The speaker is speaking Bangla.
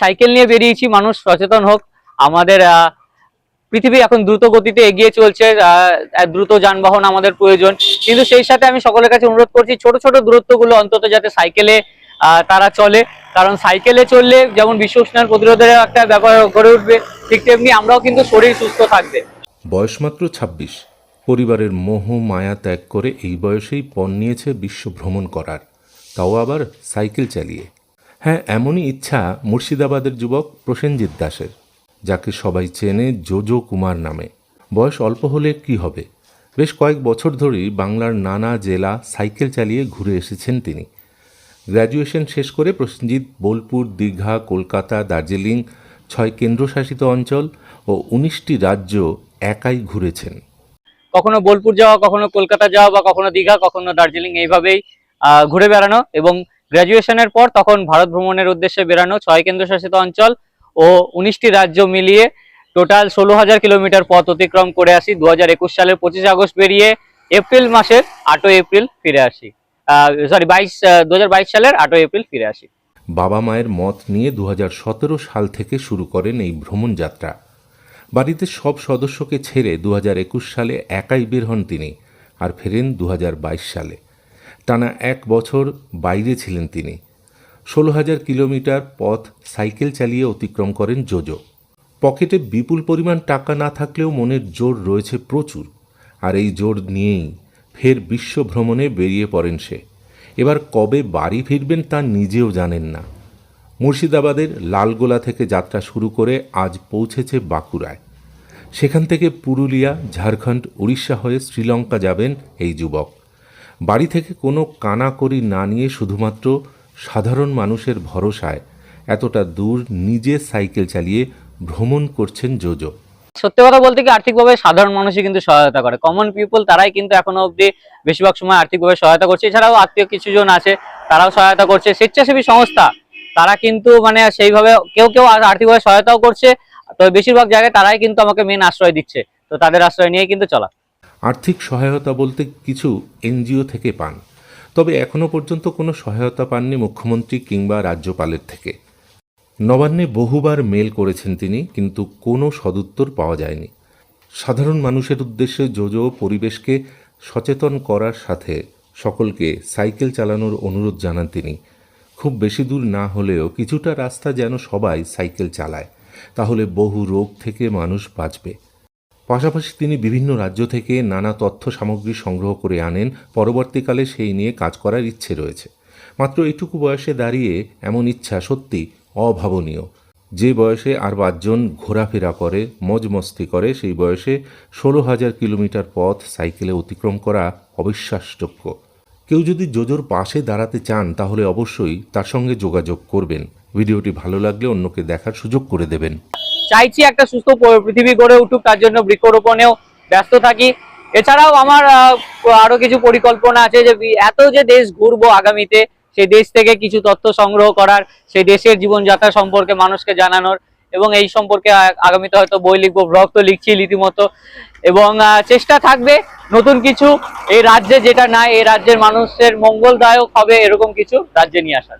সাইকেল নিয়ে বেরিয়েছি, মানুষ সচেতন হোক। আমাদের পৃথিবী এখন দ্রুত গতিতে এগিয়ে চলছে দ্রুত যানবাহন আমাদের প্রয়োজন। কিন্তু সেই সাথে আমি সকলের কাছে অনুরোধ করছি, ছোট ছোট দূরত্বগুলো অন্তত যাতে সাইকেলে তারা চলে। কারণ সাইকেলে চললে যেমন বিশ্ব উষ্ণায়ন প্রতিরোধের একটা ব্যাপার গড়ে উঠবে, ঠিক তেমনি আমরাও কিন্তু শরীর সুস্থ থাকবে। বয়স মাত্র ছাব্বিশ। পরিবারের মোহ, মায়া ত্যাগ করে এই বয়সেই পণ নিয়েছে বিশ্ব ভ্রমণ করার। তাও আবার সাইকেল চালিয়ে। হ্যাঁ এমনই ইচ্ছা মুর্শিদাবাদের যুবক প্রসেনজিৎ দাসের, যাকে সবাই চেনে জোজো কুমার নামে। বয়স অল্প হলে কি হবে? বেশ কয়েক বছর ধরেই বাংলার নানা জেলা সাইকেল চালিয়ে ঘুরে এসেছেন তিনি। গ্র্যাজুয়েশন শেষ করে প্রসেনজিৎ বোলপুর, দীঘা, কলকাতা, দার্জিলিং ছয় কেন্দ্রশাসিত অঞ্চল ও উনিশটি রাজ্য একাই ঘুরেছেন। কখনো বোলপুর যাওয়া, কখনো কলকাতা যাওয়া বা কখনো দীঘা, কখনো দার্জিলিং, এইভাবেই ঘুরে বেড়ানো এবং গ্র্যাজুয়েশনের পর তখন ভারত ভ্রমণের উদ্দেশ্যে বেরানো ছয় কেন্দ্রশাসিত অঞ্চল ও উনিশটি রাজ্য মিলিয়ে টোটাল ষোলো হাজার কিলোমিটার পথ অতিক্রম করে আসি। দু হাজার একুশ সালের পঁচিশে আগস্ট বেরিয়ে এপ্রিল মাসের আটই এপ্রিল ফিরে আসি। সরি বাইশ দু সালের আটই এপ্রিল ফিরে আসি। বাবা মায়ের মত নিয়ে দু সতেরো সাল থেকে শুরু করেন এই ভ্রমণ যাত্রা। বাড়িতে সব সদস্যকে ছেড়ে দু হাজার একুশ সালে একাই বের হন তিনি আর ফেরেন দু হাজার বাইশ সালে। টানা এক বছর বাইরে ছিলেন তিনি। ষোলো হাজার কিলোমিটার পথ সাইকেল চালিয়ে অতিক্রম করেন জোজো। পকেটে বিপুল পরিমাণ টাকা না থাকলেও মনের জোর রয়েছে প্রচুর। আর এই জোর নিয়েই ফের বিশ্ব ভ্রমণে বেরিয়ে পড়েন সে। এবার কবে বাড়ি ফিরবেন তা নিজেও জানেন না। মুর্শিদাবাদের লালগোলা থেকে যাত্রা শুরু করে আজ পৌঁছেছে বাঁকুড়ায়। সেখান থেকে পুরুলিয়া, ঝাড়খণ্ড, উড়িষ্যা হয়ে শ্রীলঙ্কা যাবেন এই যুবক। বাড়ি থেকে কোনো কানাকড়ি না নিয়ে শুধুমাত্র সাধারণ মানুষের ভরসায় এতটা দূর নিজে সাইকেল চালিয়ে ভ্রমণ করছেন জোজো। সত্যি কথা বলতে কি আর্থিকভাবে সাধারণ মানুষই কিন্তু সহায়তা করে। কমন পিপল তারাই কিন্তু এখনও অবধি বেশিরভাগ সময় আর্থিকভাবে সহায়তা করছে। এছাড়াও আত্মীয় কিছু জন আছে, তারাও সহায়তা করছে। স্বেচ্ছাসেবী সংস্থা, তারা কিন্তু মানে সেইভাবে কেউ কেউ আর্থিকভাবে সহায়তাও করছে। তবে বেশিরভাগ জায়গায় তারাই কিন্তু আমাকে মেন আশ্রয় দিচ্ছে। তো তাদের আশ্রয় নিয়ে কিন্তু চলা। আর্থিক সহায়তা বলতে কিছু এনজিও থেকে পান। তবে এখনও পর্যন্ত কোনো সহায়তা পাননি মুখ্যমন্ত্রী কিংবা রাজ্যপালের থেকে। নবান্নে বহুবার মেল করেছেন তিনি, কিন্তু কোনো সদুত্তর পাওয়া যায়নি। সাধারণ মানুষের উদ্দেশ্যে জোজো পরিবেশকে সচেতন করার সাথে সকলকে সাইকেল চালানোর অনুরোধ জানান তিনি। খুব বেশি দূর না হলেও কিছুটা রাস্তা যেন সবাই সাইকেল চালায়, তাহলে বহু রোগ থেকে মানুষ বাঁচবে। পাশাপাশি তিনি বিভিন্ন রাজ্য থেকে নানা তথ্য সামগ্রী সংগ্রহ করে আনেন। পরবর্তীকালে সেই নিয়ে কাজ করার ইচ্ছে রয়েছে। মাত্র এটুকু বয়সে দাঁড়িয়ে এমন ইচ্ছা সত্যি অভাবনীয়। যে বয়সে আর পাঁচজন ঘোরাফেরা করে মজ মস্তি করে, সেই বয়সে ষোলো হাজার কিলোমিটার পথ সাইকেলে অতিক্রম করা অবিশ্বাসযোগ্য। কেউ যদি জোজোর পাশে দাঁড়াতে চান, তাহলে অবশ্যই তার সঙ্গে যোগাযোগ করবেন। ভিডিওটি ভালো লাগলে অন্যকে দেখার সুযোগ করে দেবেন। চাইছি একটা সুস্থ পৃথিবী গড়ে উঠুক, তার জন্য বৃক্ষরোপণেও ব্যস্ত থাকি। এছাড়াও আমার আরও কিছু পরিকল্পনা আছে যে, এত যে দেশ ঘুরবো আগামীতে, সেই দেশ থেকে কিছু তথ্য সংগ্রহ করার, সেই দেশের জীবনযাত্রা সম্পর্কে মানুষকে জানানোর এবং এই সম্পর্কে আগামীতে হয়তো বই লিখব, ব্লগ তো লিখছি রীতিমতো। এবং চেষ্টা থাকবে নতুন কিছু, এই রাজ্যে যেটা নাই, এই রাজ্যের মানুষের মঙ্গলদায়ক হবে এরকম কিছু রাজ্যে নিয়ে আসার।